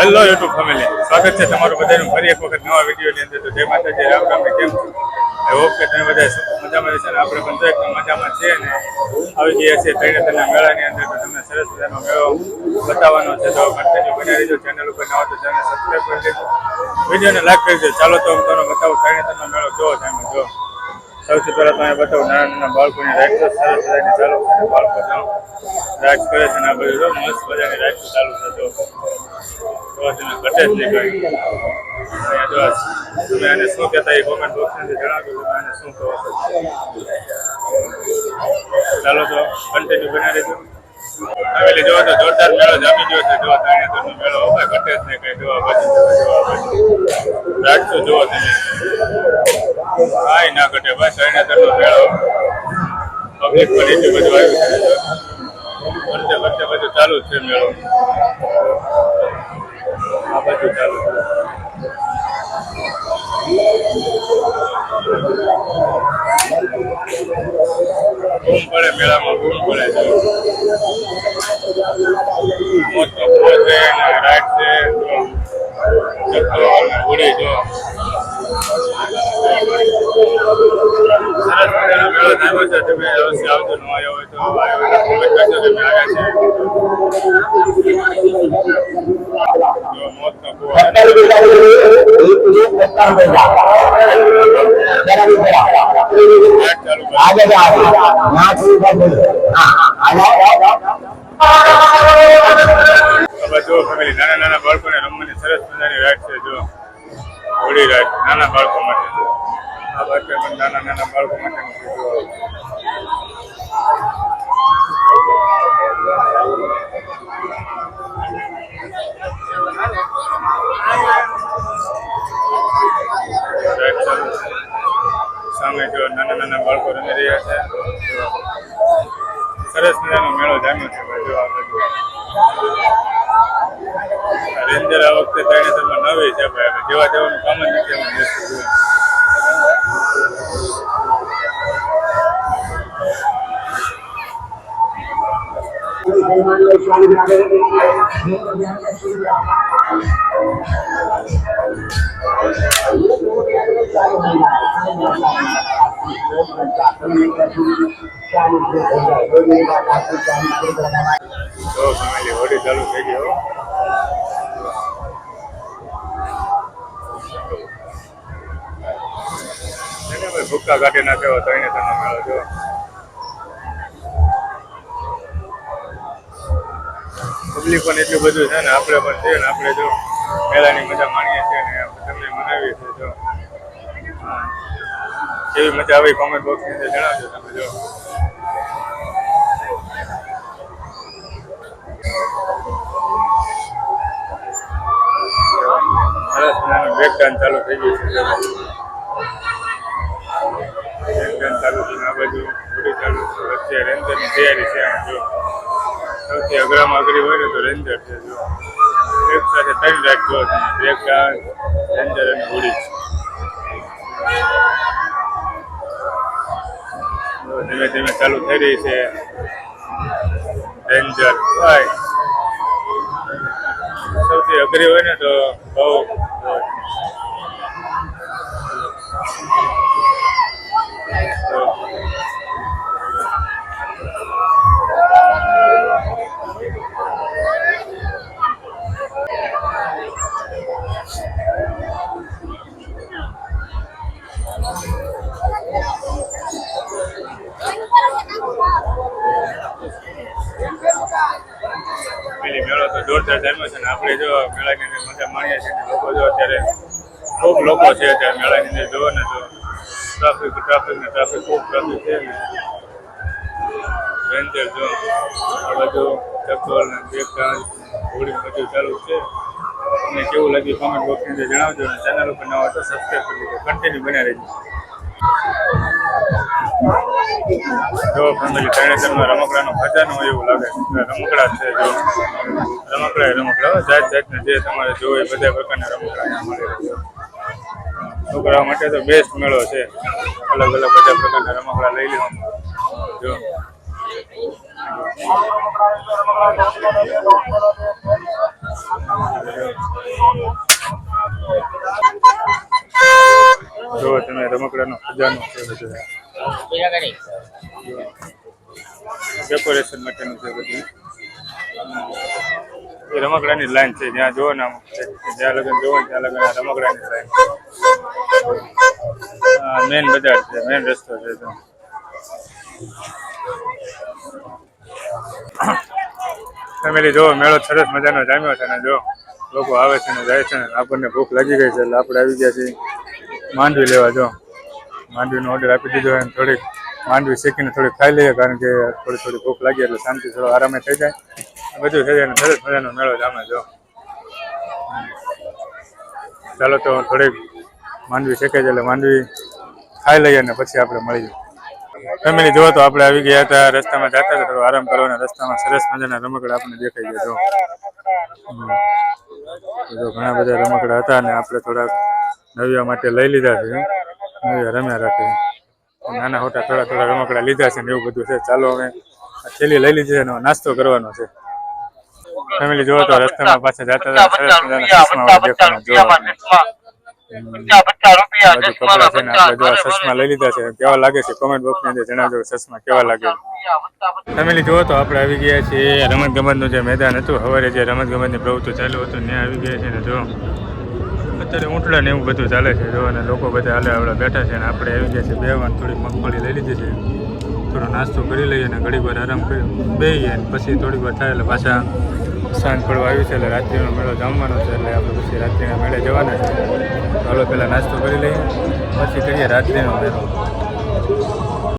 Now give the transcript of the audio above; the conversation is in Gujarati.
હેલો યુટ્યુબ ફેમિલી સ્વાગત છે તમારું બધાનું. ફરી એક વખત નવા વિડીયોની અંદર. તો જય માતાજી રામ રામ કેમ છો? ઓકે કે તમે બધા મજામાં છે આપણે પણ એક મજામાં છીએ ને આવી ગયા છીએ ત્રણેતરના મેળાની અંદર. તો તમને સરસ મજાનો મેળો બતાવવાનો છે. તો કન્ટિન્યુ બની રહીજો. ચેનલ ઉપર નવા તો ચેનલ સબસ્ક્રાઈબ કરી દેજો. વિડીયોને લાઈક કરી દેજો. ચાલો તો હું તમને બતાવું ત્રણેતરનો મેળો કેવો તમે જો સૌથી પહેલાં તમે બતાવો. નાના નાના બાળકોની રાઈડ સરસ મજાની ચાલુ છે. બાળકો રાઈડ કરે છે ને આ બધું મસ્ત મજાની રાઈડ ચાલુ છે. તો તમે ઘટે જ નહીં કંઈ. અહીંયા જો તમે આને શું કહેતા એ કોમેન્ટ બોક્સની જણાવજો તમે આને શું કહો છો? ચાલો તો કન્ટિન્યુ બના દેજો ફેમિલી જોવો તો જોરદાર મેળો જામી ગયો છે. જોવા ત્રણેતરનો મેળો હવે ઘટે જ નહીં કંઈ. જોવા બાજુ જોવા બાજુ રાખશો જોવો તમે. કાંઈ ના ઘટે, બસ ત્રણેતરનો મેળો પબ્લિક પણ એટલું બધું આવ્યું છે. વચ્ચે વચ્ચે બધું ચાલુ છે મેળો. બૂમ પડે, મેળામાં બૂમ પડે છે. મોટો ફોર છે રાઈટ છે અને ઉડી જો. સરસ મજાનો છે, તમે અવશ્ય આવજો, ન આવ્યો કરે आगे जा यहाँ से इधर नहीं हाँ आ जाओ હવે જો ફેમિલી નાના નાના બાળકોને રમવાની સરસ મજાની રાઈડ છે જો હોળી રાઈડ નાના બાળકો માટે આ બાળકો પણ નાના નાના બાળકો માટેનું સરસ મજાનો મેળો જામ્યો છે ભાઈ જો આ બધું રેન્જર આ વખતે ત્રણેતરમાં નવી છે ભાઈ હવે જેવા જવાનું કામ જ નથી એમાં વસ્તુ જુઓ. જો ચાલુ થઈ ગયો ભૂક્કા કાઢી નાખ્યો તમે મેળો જો પબ્લિક પણ એટલું બધું છે ને આપણે પણ છે ને આપણે જો મેળાની મજા માણીએ છીએ ને તમને મનાવીએ છીએ જો. કેવી મજા આવી કોમેન્ટ બોક્સની અંદર જણાવજો તમે જો સરસ મજાનું બ્રેક ડાન્સ ચાલુ થઈ ગયું છે બ્રેક ડાન્સ ચાલુ છે આ બાજુ હોડી ચાલુ છે વચ્ચે રેન્જરની તૈયારી છે આમ જો સૌથી અઘરામાં અઘરી હોય ને તો રેન્જર છે જો એક સાથે ત્રણ રાખજો તમે બ્રેક ડાન્સ રેન્જર અને હોડી ધીમે ધીમે ચાલુ થઈ રહી છે રેન્જર ભાઈ સૌથી અઘરી હોય ને તો બહુ પેલી મેળો તો જોરદાર જામ્યો છે ને આપણે જો મેળાની અંદર મજા માણીએ છીએ ને લોકો જો અત્યારે ખૂબ લોકો છે અત્યારે મેળાની અંદર જોવો ને તો ટ્રાફિક ટ્રાફિક ને ટ્રાફિક ખૂબ ટ્રાફિક છે ને. જો. આ ચક્કર ને ડાન્સ હોડી બધું ચાલુ છે. તમને કેવું લાગ્યું કોમેન્ટ બોક્સની અંદર જણાવજો અને ચેનલ ઉપર નવા તો સબસ્ક્રાઈબ કરી દીધો કન્ટિન્યુ બન્યા રહેજો. જો ફેમિલી ત્રણેતરમાં રમકડાનો ખજાનો એવું લાગે. રમકડા છે જો. રમકડા રમકડા. જાત જાતના જે તમારે જોવે બધા પ્રકારના રમકડા મળી છોકરાઓ માટે તો બેસ્ટ મેળો છે. અલગ અલગ બધા પ્રકારના રમકડા લઈ લેવા જો જો. ખજાનો છે બધું. ડેકોરેશન માટેનું છે બધું. રમકડાની લાઈન છે, જ્યાં જોવો ને જ્યાં લગન જોવો ત્યાં લગન રમકડાની લાઈન મેન બજાર છે મેન રસ્તો છે તો. ફેમિલી જો મેળો સરસ મજાનો જામ્યો છે ને જો. લોકો આવે છે ને જાય છે ને. આપણને ભૂખ લાગી ગઈ છે એટલે આપણે આવી ગયા છીએ. માંડવી લેવા જો. માંડવીનો ઓર્ડર આપી દીધો અને થોડીક માંડવી શેકીને થોડીક ખાઈ લઈએ, કારણ કે થોડી થોડી ભૂખ લાગી એટલે શાંતિ થોડો આરામે થઈ જાય. બધું થઈ જાય સરસ મજાનો મેળો જામે જો. ચાલો તો થોડીક માંડવી શેકે છે એટલે માંડવી ખાઈ લઈએ અને પછી આપણે મળીએ ફેમિલી જુઓ તો આપણે આવી ગયા હતા, રસ્તામાં જતા હતા, થોડો આરામ કરવાનો, રસ્તામાં સરસ મજાના રમકડા આપણને દેખાઈ ગયા જો ઘણા બધા રમકડા હતા અને આપણે થોડાક નવ્યા માટે લઈ લીધા છે. રમ્યા રાખે. નાના મોટા થોડા થોડા રમકડા લીધા છે ને એવું બધું છે. ચાલો અમે થેલી લઈ લીધી છે ને નાસ્તો કરવાનો છે. ફેમિલી જોવો તો રસ્તામાં પાછા જતા હતા. સરસ મજાના ચશ્મા જોવા બધું કપડા છે ને આપણે જો આ ચશ્મા લઈ લીધા છે. કેવા લાગે છે કોમેન્ટ બોક્સની અંદર જણાવજો. કેવા લાગે? ફેમિલી જુઓ તો આપણે આવી ગયા છીએ. રમત ગમતનું જે મેદાન હતું સવારે જે રમત ગમતની પ્રવૃત્તિ ચાલુ હતું ત્યાં આવી ગયા છે ને જો. અત્યારે ઊંટડા ને એવું બધું ચાલે છે. જો અને લોકો બધા હાલે આવડે બેઠા છે અને આપણે આવી ગયા છે બેવાની થોડીક મગફળી લઈ લીધી છે. થોડો નાસ્તો કરી લઈએ અને ઘડીક વાર આરામ કરી બેહીએ અને પછી થોડીક વાર થાય એટલે પાછા સાંજ પડવા આવ્યું છે એટલે રાત્રિનો મેળો જમવાનો છે એટલે આપણે પછી રાત્રિના મેળે જવાના છે. હાલો પહેલાં નાસ્તો કરી લઈએ, પછી કરીએ રાત્રિનો મેળો.